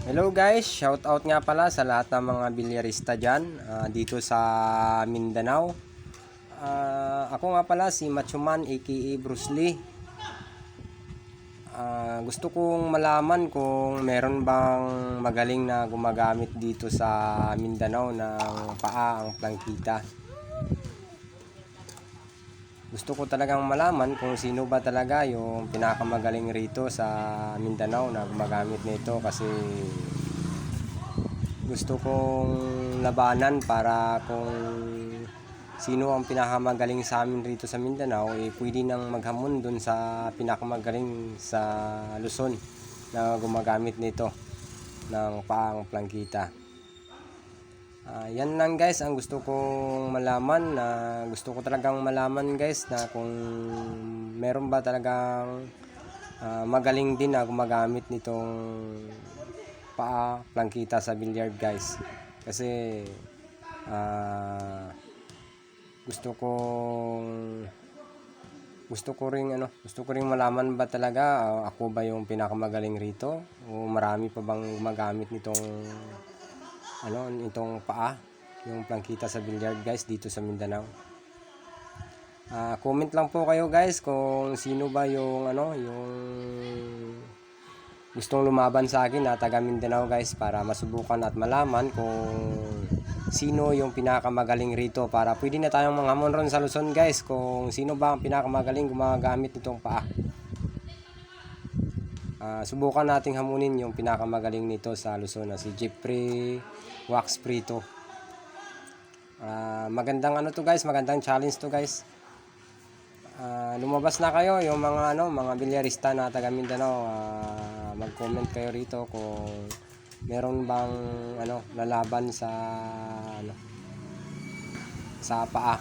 Hello guys, shout out nga pala sa lahat ng mga bilyarista dyan ah, dito sa Mindanao. Ah, ako nga pala si Machuman aka Bruce Lee. Ah, gusto kong malaman kung meron bang magaling na gumagamit dito sa Mindanao ng paa ang plangkita. Gusto ko talagang malaman kung sino ba talaga yung pinakamagaling rito sa Mindanao na gumagamit nito kasi gusto kong labanan para kung sino ang pinakamagaling sa amin rito sa Mindanao eh pwede nang maghamon dun sa pinakamagaling sa Luzon na gumagamit nito ng paang plangkita. Ah, yan lang guys ang gusto kong malaman na gusto ko talagang malaman guys na kung meron ba talagang ah, magaling din na gumagamit nitong paa plangkita sa billiard guys. Kasi ah, gusto kong gusto ko ring ano gusto ko ring malaman ba talaga ah, ako ba yung pinakamagaling rito? O marami pa bang gumagamit nitong ano itong paa yung plangkita sa billiard guys dito sa Mindanao. Ah, comment lang po kayo guys kung sino ba yung ano yung gustong lumaban sa akin na taga Mindanao guys para masubukan at malaman kung sino yung pinakamagaling rito. Para pwede na tayong manghamon ron sa Luzon guys kung sino ba ang pinakamagaling gumagamit nitong paa Ah, subukan nating hamunin yung pinakamagaling nito sa Luzon na si Jeffrey Wax Prito. Ah, magandang ano to guys, magandang challenge to guys. Ah, lumabas na kayo yung mga ano, mga bilyarista na taga Mindanao. Ah, mag-comment kayo rito kung meron bang ano, lalaban sa ano sa paa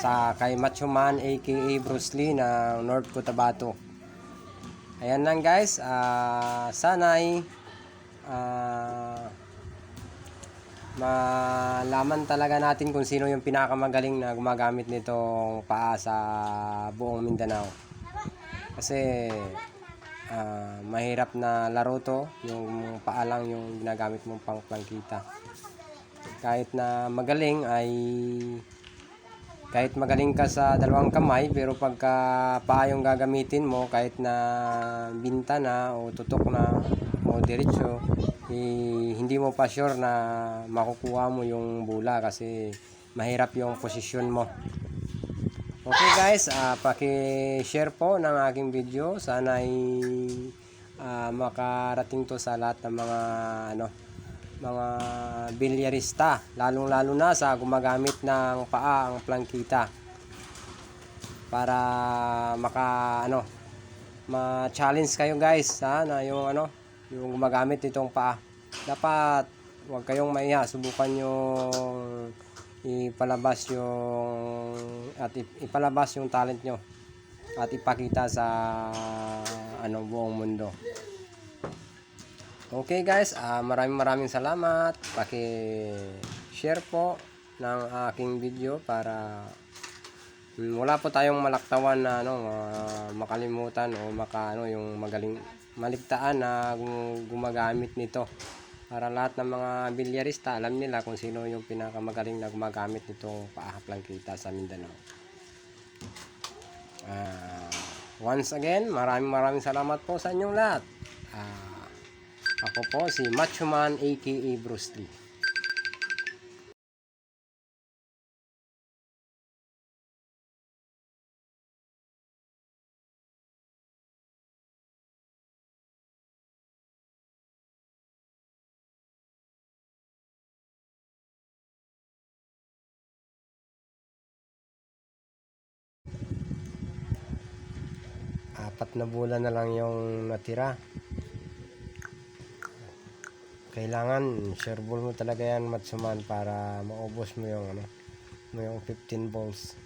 sa kay Macho Man aka Bruce Lee ng North Cotabato. Ayan lang guys, ah sana'y ah, malaman talaga natin kung sino yung pinakamagaling na gumagamit nitong paa sa buong Mindanao. Kasi ah, mahirap na laro to, yung paa lang yung ginagamit mong pang plangkita. Kahit na magaling ay kahit magaling ka sa dalawang kamay pero pagka paa yung gagamitin mo kahit na binta na o tutok na o diretso eh, hindi mo pa sure na makukuha mo yung bula kasi mahirap yung posisyon mo. Okay guys ah paki-share po ng aking video. Sana ay ah, makarating to sa lahat ng mga ano mga bilyarista lalong lalo na sa gumagamit ng paa ang plangkita. Para maka ano ma-challenge kayo guys ha na yung ano yung gumagamit nitong paa. Dapat huwag kayong maiya subukan yung ipalabas yung at ip- ipalabas yung talent nyo at ipakita sa ano buong mundo Okay guys, ah, maraming maraming salamat. Paki-share po ng aking video para mm, wala po tayong malaktawan na ano ah, makalimutan o maka ano yung magaling maligtaan na gum- gumagamit nito. Para lahat ng mga bilyarista alam nila kung sino yung pinakamagaling na gumagamit nitong paakaplangkita sa Mindanao. Ah, once again, maraming maraming salamat po sa inyong lahat. Ah, ako po si Macho Man aka Bruce Lee. Apat na bulan na lang yung natira. Kailangan shareball mo talaga yan matsuman para maubos mo yung ano, mo yung 15 balls.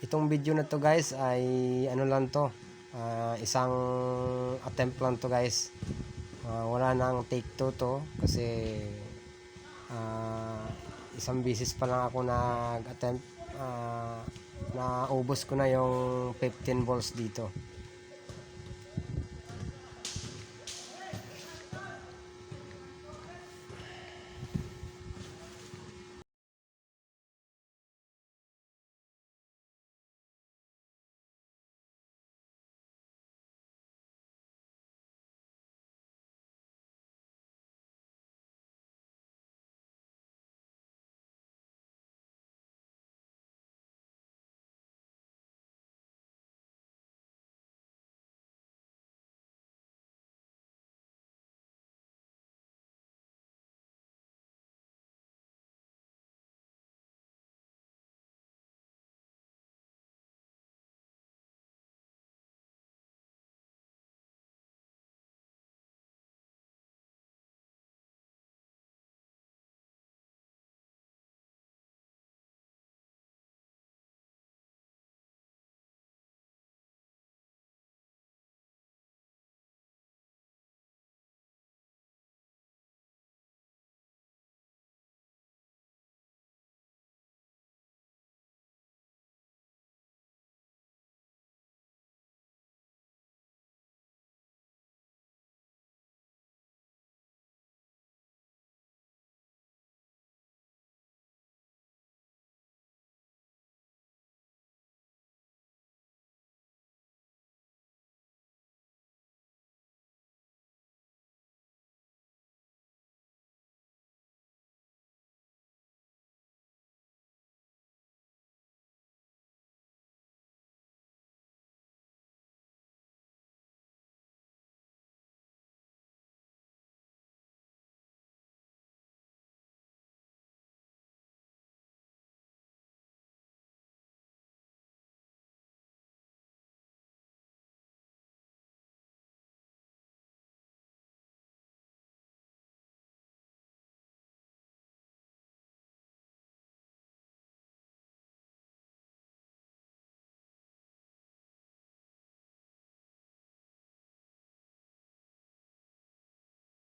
Itong video na to guys ay ano lang to, ah, isang attempt lang to guys. Ah, wala nang take two to kasi ah, isang bisis pa lang ako nag-attempt ah, na ubos ko na yung 15 balls dito.